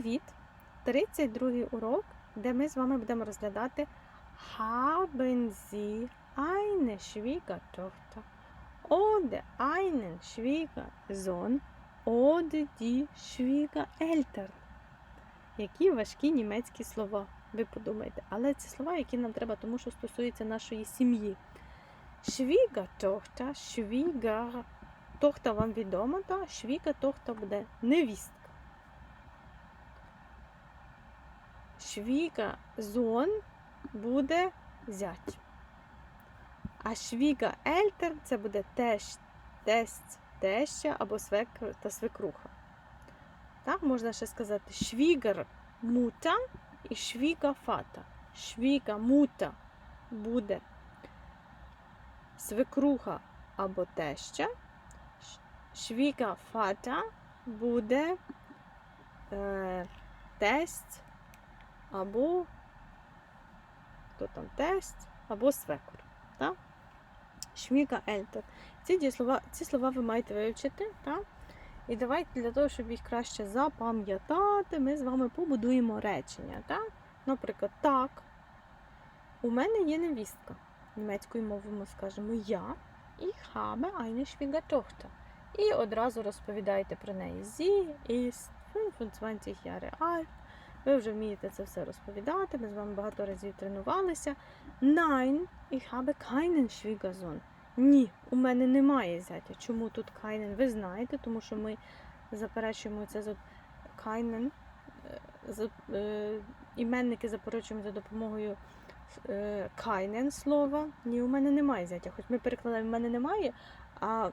Привіт! 32 урок, де ми з вами будемо розглядати Haben Sie eine Schwiegertochter oder einen Schwiegersohn oder die Schwiegereltern? Які важкі німецькі слова, ви подумайте. Але це слова, які нам треба, тому що стосуються нашої сім'ї. Schwiegertochter, Schwieger... Тохта вам відома, та Schwiegertochter буде невістка. Schwiegersohn буде зять. А Schwiegereltern це буде теж, тесть, теща або свекр та свекруха. Так, можна ще сказати Schwiegermutter і Schwiegervater. Schwiegermutter буде свекруха або теща. Schwiegervater буде е, тесть або хто там тесть, або свекор. Так? Schwiegereltern. Ці, дієслова, ці слова ви маєте вивчити. Так? І давайте для того, щоб їх краще запам'ятати, ми з вами побудуємо речення. Так? Наприклад, так. У мене є невістка. Німецькою мовою ми скажемо я і habe eine Schwiegertochter. І одразу розповідаєте про неї. Sie ist 25 Jahre alt. Ви вже вмієте це все розповідати. Ми з вами багато разів тренувалися. Nein, ich habe keinen Schwiegersohn. Ні, у мене немає зятя. Чому тут keinen? Ви знаєте, тому що ми заперечуємо це за keinen. е, е, іменники заперечуємо за допомогою е, keinen слова. Ні, у мене немає зятя. Хоч ми перекладаємо в мене немає, а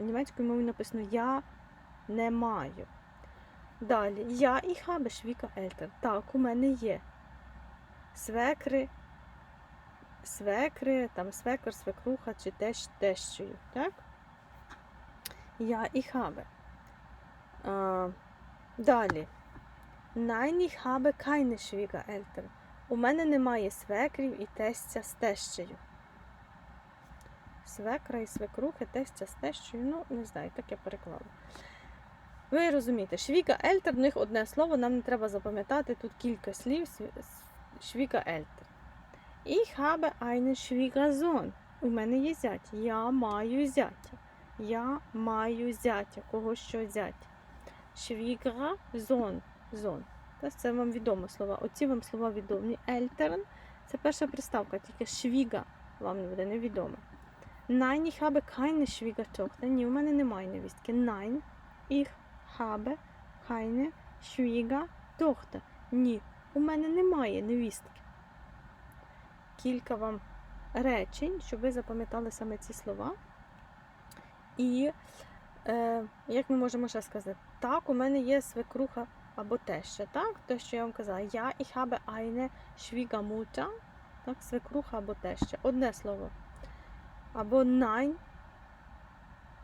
німецькою мовою написано Я не маю. Далі, я і habe Schwiegereltern. Так, у мене є свекри, свекри, там свекр, свекруха чи теж тещою. Так? Я і habe. А, далі. Nein, ich habe keine Schwiegereltern. У мене немає свекрів і тестя з тещею. Свекра і свекрухи, тестя з тещею. Ну, не знаю, так я переклала. Ви розумієте, швіка ельтер, в них одне слово, нам не треба запам'ятати тут кілька слів швіка ельтер. Ich habe einen Schwiegersohn. У мене є зять. Я маю зятя. Я маю зятя. Кого що зять? Schwiegersohn. Зон. Це вам відомо слова. Оці вам слова відомі. Ельтерн це перша приставка, тільки швіга вам не буде невідома. Nein, ich habe keine. Ні, у мене немає невістки. Nein, ich habe keine Schwiegertochter. Ні, у мене немає невістки. Кілька вам речень, щоб ви запам'ятали саме ці слова. І, е, як ми можемо ще сказати, так, у мене є свекруха або теща, так? Те, що я вам казала, я ich habe eine Schwiegermutter, так, свекруха або теща. Одне слово. Або nein,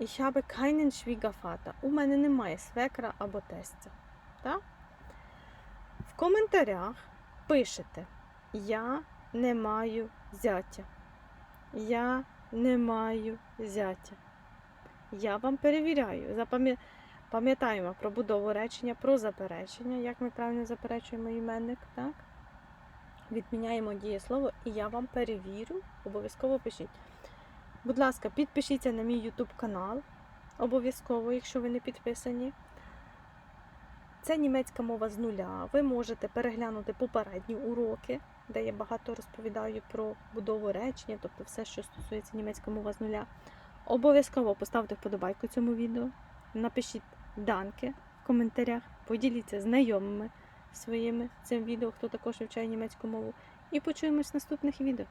ich habe keinen Schwiegervater. У мене немає свекра або тестя. Так? В коментарях пишете Я не маю зятя. Я не маю зятя. Я вам перевіряю. Пам'ятаємо про будову речення, про заперечення, як ми правильно заперечуємо іменник, так? Відміняємо дієслово, і я вам перевірю, обов'язково пишіть. Будь ласка, підпишіться на мій YouTube канал. Обов'язково, якщо ви не підписані. Це німецька мова з нуля. Ви можете переглянути попередні уроки, де я багато розповідаю про будову речення, тобто все, що стосується німецької мови з нуля. Обов'язково поставте вподобайку цьому відео. Напишіть данки в коментарях, поділіться знайомими своїми цим відео, хто також вивчає німецьку мову. І почуємось в наступних відео.